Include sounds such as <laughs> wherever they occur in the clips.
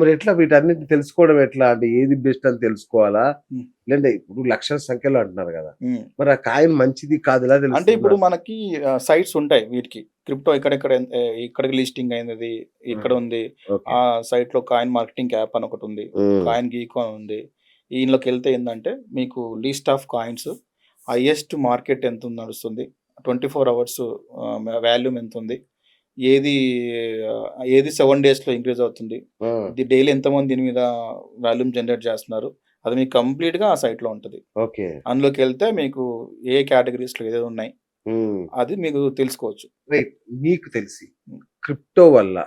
మరి ఎట్లా వీటన్నిటిని తెలుసుకోవడం ఎట్లా అంటే ఏది బెస్ట్ అని తెలుసుకోవాలా. లేదంటే ఇప్పుడు లక్షల సంఖ్యలో అంటున్నారు కదా. మరి ఆ కాయిన్ మంచిది కాదు ఇలా తెలుస్తుందా? అంటే ఇప్పుడు మనకి సైట్స్ ఉంటాయి వీటికి క్రిప్టో ఎక్కడెక్కడ ఇక్కడికి లిస్టింగ్ అయినది ఇక్కడ ఉంది. ఆ సైట్లో కాయిన్ మార్కెటింగ్ యాప్ అని ఒకటి ఉంది. కాయిన్ గీకో అని ఉంది దీనిలోకి వెళ్తే ఏంటంటే మీకు list of coins highest market ఎంత ఉంది నడుస్తుంది ట్వంటీ ఫోర్ అవర్స్ వాల్యూమ్ ఎంత ఉంది ఏది ఏది సెవెన్ డేస్లో ఇంక్రీజ్ అవుతుంది. ఇది డైలీ ఎంతమంది దీని మీద వాల్యూమ్ జనరేట్ చేస్తున్నారు అది మీకు కంప్లీట్గా ఆ సైట్లో ఉంటుంది. ఓకే. అందులోకి వెళ్తే మీకు ఏ కేటగిరీస్లో ఏదో ఉన్నాయి. అది మీకు తెలుసుకోవచ్చు. రైట్. మీకు తెలిసి క్రిప్టో వల్ల.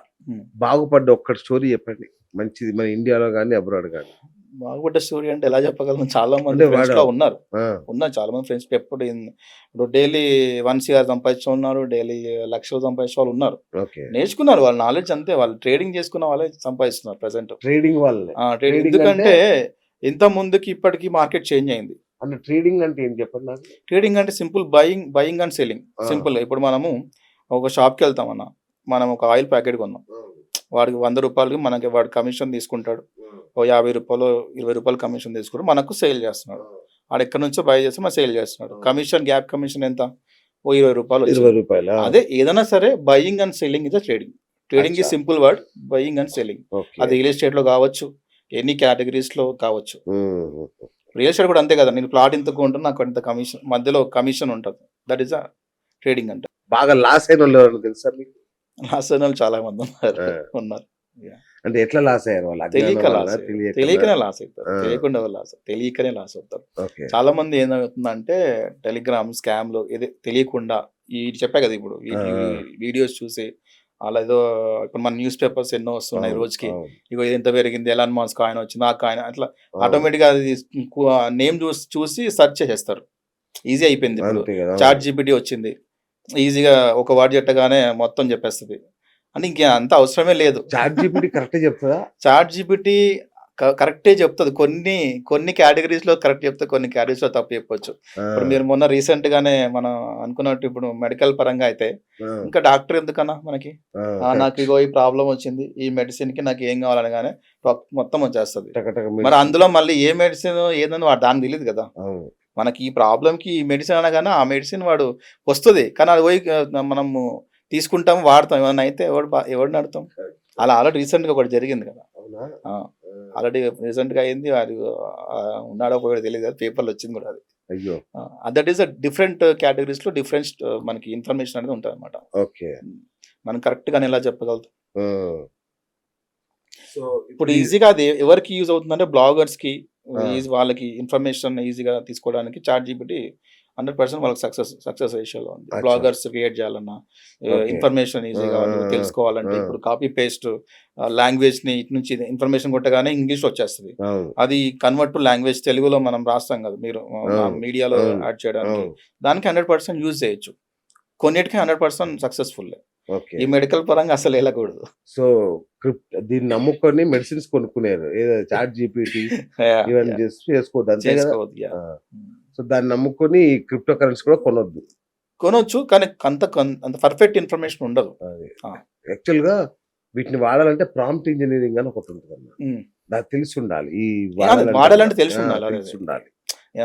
బాగుపడ్డ ఒక్కటి స్టోరీ చెప్పండి. మంచిది మన ఇండియాలో కానీ అబ్రాడ్ కానీ బాగుపడ్డ స్టోరీ అంటే ఎలా చెప్పగలను? చాలా మంది ఫ్రెండ్స్లో ఉన్నారు. ఉన్నారు చాలా మంది ఫ్రెండ్స్ ఎప్పుడు ఇప్పుడు డైలీ వన్ సిఆర్ సంపాదించే ఉన్నారు డైలీ లక్షలు సంపాదించే వాళ్ళు ఉన్నారు. నేర్చుకున్నారు వాళ్ళ నాలెడ్జ్ అంతే వాళ్ళు ట్రేడింగ్ చేసుకున్న వాళ్ళే సంపాదిస్తున్నారు ప్రెసెంట్ ట్రేడింగ్ వాళ్ళే. ట్రేడింగ్ ఎందుకంటే ఇంత ముందుకి ఇప్పటికి మార్కెట్ చేంజ్ అయింది. అంటే ట్రేడింగ్ అంటే ఏం చెప్పండి నాకు? ట్రేడింగ్ అంటే simple buying buying and selling. Simple ఇప్పుడు మనము ఒక షాప్కి వెళ్తామన్న మనం ఒక ఆయిల్ ప్యాకెట్ కొన్నాం. వాడికి వంద రూపాయలకి మనకి వాడు కమిషన్ తీసుకుంటాడు. ఓ యాభై రూపాయలు ఇరవై రూపాయలు కమిషన్ తీసుకుంటాడు. మనకు సేల్ చేస్తున్నాడు. ఆడ ఎక్కడి నుంచో బై చేస్తే మనం సేల్ చేస్తున్నాడు. కమిషన్ గ్యాప్ కమిషన్ ఎంత? ఓ ఇరవై రూపాయలు. ఇరవై రూపాయలు? అదే ఏదైనా సరే buying and selling is trading. Trading ఈ. Simple word buying and selling. అది రియల్ ఎస్టేట్లో కావచ్చు ఎన్ని కేటగిరీస్లో కావచ్చు. రియల్ ఎస్టేట్ కూడా అంతే కదా నేను ప్లాట్ ఇంత కొంటున్నా నాకు ఇంత కమిషన్ మధ్యలో కమిషన్ ఉంటుంది. దట్ ఈస్ అ ట్రేడింగ్ అంటే. బాగా లాస్ అయిన వాళ్ళు తెలుసా మీకు? లాస్ అయిన వాళ్ళు చాలా మంది ఉన్నారు. ఉన్నారు అంటే ఎట్లా లాస్ అయ్యారు వాళ్ళు తెలియక లాస్ తెలియకనా? తెలియకనే లాస్ అవుతారు. తెలియకుండా లాస్ తెలియకనే లాస్ అవుతారు చాలా మంది ఏమవుతుందంటే టెలిగ్రామ్ స్కామ్లో ఏదో తెలియకుండా ఈ చెప్పా కదా ఇప్పుడు వీడియోస్ చూసి అలా ఏదో ఇప్పుడు మన న్యూస్ పేపర్స్ ఎన్నో వస్తున్నాయి రోజుకి. ఇగో ఇది ఎంత పెరిగింది? ఎలాన్ మాస్క్ ఆయన వచ్చింది ఆ కాయిన్ అట్లా అవును. ఆటోమేటిక్గా అది నేమ్ చూసి చూసి సెర్చ్ చేసేస్తారు. ఈజీ అయిపోయింది ఇప్పుడు. చాట్ జీపీటీ వచ్చింది. ఈజీగా ఒక వర్డ్ చెప్పగానే మొత్తం చెప్పేస్తుంది. అంటే ఇంకే అంత అవసరమే లేదు. చాట్ జీపీటీ కరెక్ట్ చెప్తుందా? చాట్ జీపీటీ కరెక్టే చెప్తుంది. కొన్ని కొన్ని కేటగిరీస్లో కరెక్ట్ చెప్తే కొన్ని కేటగిరీస్లో తప్పు చెప్పొచ్చు. ఇప్పుడు మీరు మొన్న రీసెంట్ గానే మనం అనుకున్నట్టు ఇప్పుడు మెడికల్ పరంగా అయితే ఇంకా డాక్టర్ ఎందుకన్నా మనకి? నాకు ఇగో ఈ ప్రాబ్లం వచ్చింది. ఈ మెడిసిన్కి నాకు ఏం కావాలనగానే మొత్తం వచ్చేస్తుంది. మరి. అందులో మళ్ళీ ఏ మెడిసిన్ ఏదని వాడు దానికి తెలియదు కదా. మనకి ఈ ప్రాబ్లం కి ఈ మెడిసిన్ అనగానే ఆ మెడిసిన్ వాడు వస్తుంది. కానీ అది పోయి మనము తీసుకుంటాం వాడతాం. ఏమైనా అయితే ఎవడు ఎవడిని అడతాం అలా ఆల్రెడీ రీసెంట్గా ఒకటి జరిగింది కదా. అవునా? ఆ, ఆ, ఆల్రెడీ రీసెంట్గా అయింది. అది ఉన్నాడో పోయాడో తెలియదు అది పేపర్లో వచ్చింది కూడా అది. అయ్యో. దట్ ఈస్ అ డిఫరెంట్ కేటగిరీస్లో డిఫరెంట్ మనకి ఇన్ఫర్మేషన్ అనేది ఉంటుంది అనమాట ఓకే మనం కరెక్ట్ గానే ఎలా చెప్పగలుగుతాం. సో ఇప్పుడు ఈజీగా అది ఎవరికి యూజ్ అవుతుందంటే బ్లాగర్స్కి ఆ. ఈజీ వాళ్ళకి ఇన్ఫర్మేషన్ ఈజీగా తీసుకోవడానికి చాట్ జీపీటీ హండ్రెడ్ పర్సెంట్ వాళ్ళకి సక్సెస్ సక్సెస్ రేషియోలో ఉంది. బ్లాగర్స్ క్రియేట్ చేయాలన్నా. ఇన్ఫర్మేషన్ ఈజీగా తెలుసుకోవాలంటే. ఇప్పుడు కాపీ పేస్ట్ లాంగ్వేజ్ని ఇటు నుంచి ఇన్ఫర్మేషన్ కొట్టగానే ఇంగ్లీష్ వచ్చేస్తుంది అది కన్వర్ట్ టు లాంగ్వేజ్ తెలుగులో మనం రాస్తాం కదా మీరు. మీడియాలో. యాడ్ చేయడానికి దానికి హండ్రెడ్ పర్సెంట్ యూజ్ చేయొచ్చు కొన్నిటికి హండ్రెడ్ పర్సెంట్ సక్సెస్ఫుల్ ఈ మెడికల్ పరంగా అసలు వెళ్ళకూడదు. సో క్రిప్ట్ దీన్ని నమ్ముకొని మెడిసిన్స్ కొనుక్కునేరు. ఏదో చాట్ జీపీటీ <laughs> ఇవన్నీ చేసి చేసుకోవద్దు అంతే కదా. ఆ. సో దాన్ని నమ్ముకొని క్రిప్టో కరెన్సీ కూడా కొనొద్దు. కొనొచ్చు కానీ అంత అంత పర్ఫెక్ట్ ఇన్ఫర్మేషన్ ఉండదు. యాక్చువల్గా వీటిని వాడాలంటే ప్రాంప్ట్ ఇంజనీరింగ్ అని ఒకటి ఉంటుంది అన్న ఉమ్. నాకు తెలిసి ఉండాలి. ఈ వాడాలంటే తెలిసి ఉండాలి. తెలిసి ఉండాలి.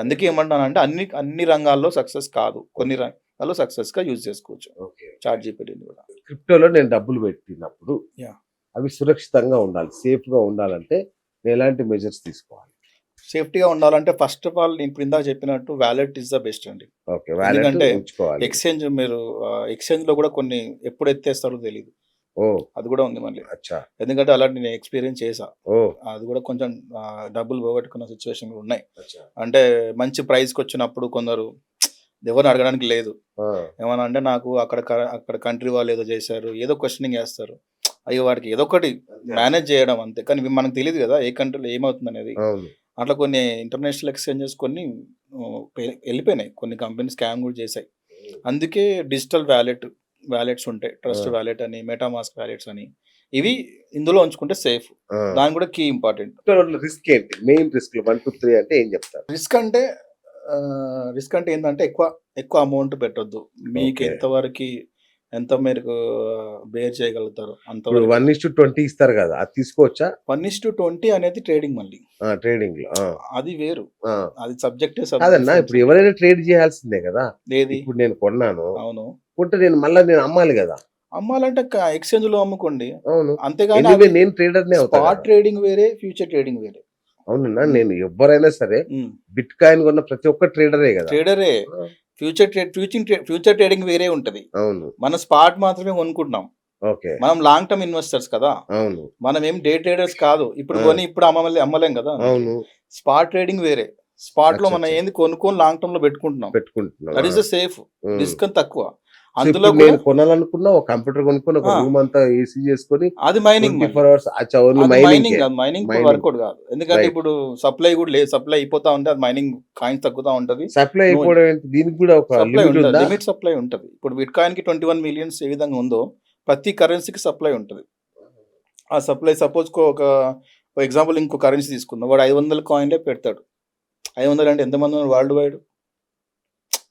అందుకే ఏమంటానంటే అన్ని అన్ని రంగాల్లో సక్సెస్ కాదు. కొన్ని రంగాల్లో సక్సెస్గా యూజ్ చేసుకోవచ్చు. ఓకే చాట్ జీపీటీని కూడా. క్రిప్టోలో నేను డబ్బులు పెట్టినప్పుడు. అవి సురక్షితంగా ఉండాలి సేఫ్గా ఉండాలంటే ఎలాంటి మెజర్స్ తీసుకోవాలి? సేఫ్టీగా ఉండాలంటే ఫస్ట్ ఆఫ్ ఆల్ నేను ఇందాక చెప్పినట్టు వ్యాలెట్ ఇస్ ద బెస్ట్ అండి. ఎందుకంటే ఎక్స్చేంజ్ మీరు ఎక్స్చేంజ్లో కూడా కొన్ని ఎప్పుడు ఎత్తేస్తారో తెలియదు ఓ. అది కూడా ఉంది మళ్ళీ. అచ్చా. ఎందుకంటే అలాంటి నేను ఎక్స్పీరియన్స్ చేసా అది కూడా కొంచెం డబ్బులు పోగొట్టుకున్న సిచ్యువేషన్ ఉన్నాయి. అంటే మంచి ప్రైస్కి వచ్చినప్పుడు కొందరు ఎవరిని అడగడానికి లేదు. ఏమన్నా అంటే నాకు అక్కడ అక్కడ కంట్రీ వాళ్ళు ఏదో చేశారు ఏదో క్వశ్చనింగ్ చేస్తారు. అయ్యో వాడికి ఏదో ఒకటి మేనేజ్ చేయడం అంతే. కానీ మనకు తెలియదు కదా ఏ కంట్రీలో ఏమవుతుంది అనేది అట్లా కొన్ని ఇంటర్నేషనల్ ఎక్స్చేంజెస్ కొన్ని వెళ్ళిపోయినాయి. కొన్ని కంపెనీ స్కామ్ కూడా చేశాయి. అందుకే డిజిటల్ వ్యాలెట్ వ్యాలెట్స్ ఉంటాయి. ట్రస్ట్. వ్యాలెట్ అని మెటామాస్క్ వ్యాలెట్స్ అని. ఇవి ఇందులో ఉంచుకుంటే సేఫ్ ఆ. దాని కూడా కీ ఇంపార్టెంట్ రిస్క్ ఏంటి? Main risk one two three అంటే ఏం చెప్తారు? రిస్క్ అంటే రిస్క్ అంటే ఏంటంటే ఎక్కువ ఎక్కువ అమౌంట్ పెట్టొద్దు. మీకు. ఎంతవరకు ఎంత మేరకు బేర్ చేయగలుగుతారు అంత వన్ ఇస్ టు ట్వంటీ ఇస్తారు కదా అది తీసుకోవచ్చా? వన్ ఇస్ టు ట్వంటీ అనేది ట్రేడింగ్ మళ్ళీ. ట్రేడింగ్లో అది వేరు. అది సబ్జెక్టే కాదన్నా ఇప్పుడు ఎవరైనా ట్రేడ్ చేయాల్సిందే కదా. ఇప్పుడు నేను కొన్నాను. అవును. కొంటే నేను మళ్ళీ నేను అమ్మాలి కదా. అమ్మాలంటే ఎక్స్చేంజ్లో అమ్ముకోండి. అవును. అంతేగాని నేను ట్రేడర్ స్పాట్ ట్రేడింగ్ వేరే ఫ్యూచర్ ట్రేడింగ్ వేరే. అవునన్నా నేను ఎవరైనా సరే బిట్ కాయిన్ కొన్న ప్రతి ఒక్క ట్రేడరే కదా. ట్రేడరే. Future trade future future trading వేరే ఉంటది. అవును. మన స్పాట్ మాత్రమే కొనుక్కుంటున్నాం. ఓకే. మనం లాంగ్ టర్మ్ ఇన్వెస్టర్స్ కదా. అవును. మనం ఏం డే ట్రేడర్స్ కాదు. ఇప్పుడు. కొని ఇప్పుడు అమ్మలే అమ్మలేం కదా. అవును. స్పాట్ ట్రేడింగ్ వేరే. స్పాట్లో మనం. ఏంది కొనుక్కొని లాంగ్ టర్మ్లో పెట్టుకుంటున్నాం. పెట్టుకుంటున్నాను that is the safe. Risk అని తక్కువ. అందులో నేను కొనాలనుకున్నా ఒక కంప్యూటర్ కొనుక్కొని ఒక. రూమ్ అంతా ఏసీ చేసుకొని అది mining four hours mining mining. Workout కాదు. ఎందుకంటే. ఇప్పుడు సప్లై కూడా లేదు. సప్లై అయిపోతా ఉంటే అది మైనింగ్ కాయిన్స్ తగ్గుతా ఉంటది. సప్లై అయిపోవడం? దీనికి కూడా ఒక లిమిట్ సప్లై ఉంటుంది. ఇప్పుడు బిట్ కాయిన్కి ట్వంటీ వన్ మిలియన్స్ ఏ విధంగా ఉందో ప్రతి కరెన్సీకి సప్లై ఉంటుంది. ఆ సప్లై సపోజ్ ఒక ఎగ్జాంపుల్ ఇంకో కరెన్సీ తీసుకుందాం. వాడు ఐదు వందల కాయిన్లే పెడతాడు. ఐదు వందలు అంటే ఎంతమంది వరల్డ్ వైడ్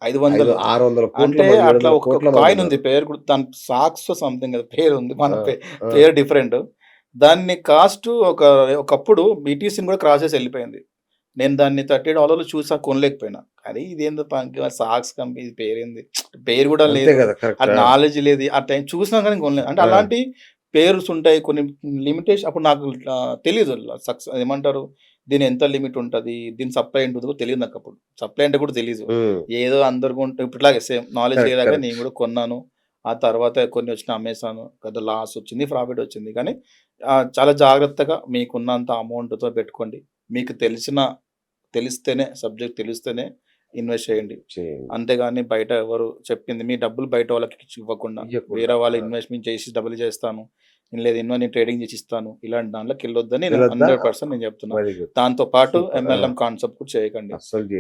ఐదు వందలు. ఆరు వందల అంటే అట్లా ఒక కాయిన్ ఉంది. పేరు కూడా దాని సాక్స్ సంథింగ్ పేరు ఉంది మన. పేరు డిఫరెంట్ దాన్ని కాస్ట్ ఒక ఒకప్పుడు బీటీసీని కూడా క్రాస్ చేసి వెళ్ళిపోయింది. నేను దాన్ని థర్టీ డాలర్లు చూసా కొనలేకపోయినా. కానీ ఇదేందో పంకి సాక్స్ కంపెనీ ఇది పేరేంది? పేరు కూడా లేదు. అది నాలెడ్జ్ లేదు. ఆ టైం చూసినా కానీ కొనలేదు. అంటే. అలాంటి పేర్స్ ఉంటాయి కొన్ని లిమిటేషన్ అప్పుడు నాకు తెలియదు సక్సెస్ ఏమంటారు? దీని ఎంత లిమిట్ ఉంటుంది? దీని సప్లై ఉంటుందో కూడా తెలియదు నాకు అప్పుడు. సప్లై అంటే కూడా తెలియదు ఏదో అందరు కొంటే ఇట్లాగే సేమ్ నాలెడ్జ్ లేదాక correct. నేను కూడా కొన్నాను. ఆ తర్వాత కొన్ని వచ్చిన అమ్మేశాను పెద్ద లాస్ వచ్చింది ప్రాఫిట్ వచ్చింది. కానీ చాలా జాగ్రత్తగా మీకున్నంత అమౌంట్తో పెట్టుకోండి. మీకు తెలిసిన తెలిస్తేనే సబ్జెక్ట్ తెలిస్తేనే ఇన్వెస్ట్ చేయండి. అంతేగాని బయట ఎవరు చెప్పింది మీ డబ్బులు బయట వాళ్ళకి ఇవ్వకుండా. వేరే వాళ్ళ. ఇన్వెస్ట్మెంట్ చేసి డబ్బులు చేస్తాను. నేను లేదు ఇన్వెస్ట్ నేను ట్రేడింగ్ చేసి ఇస్తాను ఇలాంటి దాంట్లోకి వెళ్ళొద్దని నేను? హండ్రెడ్ పర్సెంట్ నేను చెప్తున్నాను దాంతో పాటు. ఎంఎల్ఎం కాన్సెప్ట్ కూడా చేయకండి.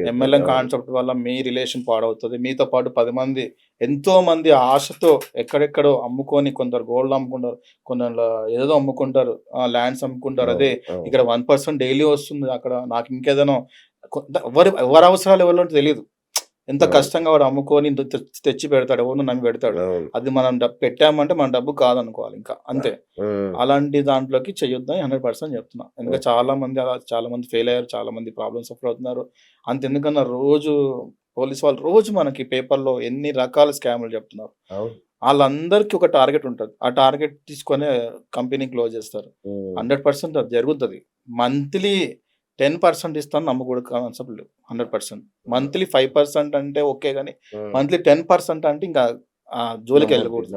ఎంఎల్ఎం. కాన్సెప్ట్ వల్ల మీ రిలేషన్ పాడవుతుంది మీతో పాటు పది మంది ఎంతో మంది ఆశతో ఎక్కడెక్కడో అమ్ముకొని కొందరు గోల్డ్ అమ్ముకుంటారు కొందరు ఏదో అమ్ముకుంటారు ల్యాండ్స్ అమ్ముకుంటారు అదే. ఇక్కడ వన్ పర్సెంట్ డైలీ వస్తుంది అక్కడ నాకు ఇంకేదైనా ఎవరి ఎవరి అవసరాలు ఎవరో తెలియదు ఎంత. కష్టంగా వాడు అమ్ముకొని ఇంత తెచ్చి పెడతాడు ఎవరు నమ్మి పెడతాడు. అది మనం పెట్టామంటే మన డబ్బు కాదనుకోవాలి ఇంకా అంతే. అలాంటి దాంట్లోకి చేయొద్దని హండ్రెడ్ పర్సెంట్ చెప్తున్నా ఎందుకంటే చాలా మంది అలా చాలా మంది ఫెయిల్ అయ్యారు చాలా మంది ప్రాబ్లమ్స్ సఫర్ అవుతున్నారు అంత ఎందుకన్నా రోజు పోలీస్ వాళ్ళు రోజు మనకి పేపర్లో ఎన్ని రకాల స్కాములు చెప్తున్నారు. వాళ్ళందరికీ ఒక టార్గెట్ ఉంటుంది ఆ టార్గెట్ తీసుకొని కంపెనీ క్లోజ్ చేస్తారు. హండ్రెడ్ పర్సెంట్ అది జరుగుతుంది మంత్లీ టెన్ పర్సెంట్ ఇస్తాను నమ్మకూడదు కాన్సెప్ట్ లేవు hundred percent monthly five percent అంటే ఓకే కానీ. మంత్లీ టెన్ పర్సెంట్ అంటే ఇంకా ఆ జోలికి వెళ్ళకూడదు.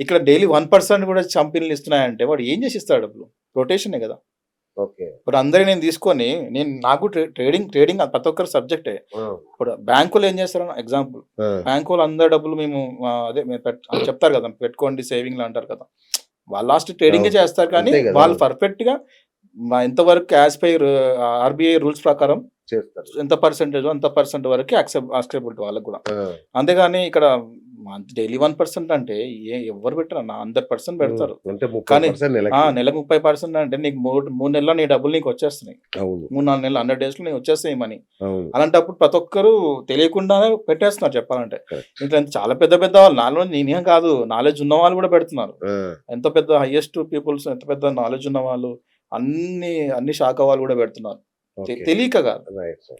ఇక్కడ డైలీ వన్ పర్సెంట్ కూడా కంపెనీలు ఇస్తున్నాయంటే వాడు ఏం చేసి ఇస్తాడు డబ్బులు రొటేషనే కదా ఓకే ఇప్పుడు అందరి నేను తీసుకొని నేను నాకు ట్రే- ట్రేడింగ్ ట్రేడింగ్ ప్రతి ఒక్కరి సబ్జెక్టే. ఇప్పుడు బ్యాంకులు ఏం చేస్తారన్న ఎగ్జాంపుల్. బ్యాంకులు అందరి డబ్బులు మేము అదే చెప్తారు కదా పెట్టుకోండి సేవింగ్లు అంటారు కదా వాళ్ళు లాస్ట్ ట్రేడింగ్. చేస్తారు కానీ. వాళ్ళు పర్ఫెక్ట్గా ఎంతవరకు యాజ్ పై ఆర్బీఐ రూల్స్ ప్రకారం చేస్తారు. ఎంత పర్సెంటేజ్ అంత పర్సెంట్ వరకు యాక్సెప్ట్ యాక్సెప్టబిలిటీ వాళ్ళకి కూడా. అంతేగాని ఇక్కడ డైలీ వన్ పర్సెంట్ అంటే ఏ ఎవరు పెట్టరు అన్న హండ్రెడ్ పర్సెంట్ పెడతారు. కానీ- నెలకి. ముప్పై పర్సెంట్ అంటే నీకు మూడు మూడు నెలల్లో నీ డబ్బులు నీకు వచ్చేస్తున్నాయి. మూడు నాలుగు నెలలు హండ్రెడ్ డేస్లో నీకు వచ్చేస్తాయి మనీ. అలాంటప్పుడు ప్రతి ఒక్కరు తెలియకుండానే పెట్టేస్తున్నారు చెప్పాలంటే. ఇట్లా చాలా పెద్ద పెద్ద వాళ్ళు నాలో నేనేం కాదు నాలెడ్జ్ ఉన్న వాళ్ళు కూడా పెడుతున్నారు. ఎంత పెద్ద హైయెస్ట్ పీపుల్స్ ఎంత పెద్ద నాలెడ్జ్ ఉన్న వాళ్ళు అన్ని అన్ని శాఖ వాళ్ళు కూడా పెడుతున్నారు. తెలియక కాదు.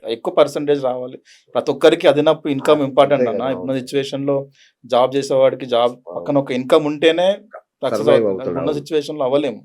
ఎక్కువ పర్సంటేజ్ రావాలి ప్రతి ఒక్కరికి అదనపు ఇన్కమ్ ఇంపార్టెంట్ అన్న. ఇప్పుడున్న సిచ్యువేషన్లో జాబ్ చేసేవాడికి జాబ్ పక్కన ఒక ఇన్కమ్ ఉంటేనే సక్సెస్ అవుతుంది ఉన్న. సిచ్యువేషన్లో అవ్వలేము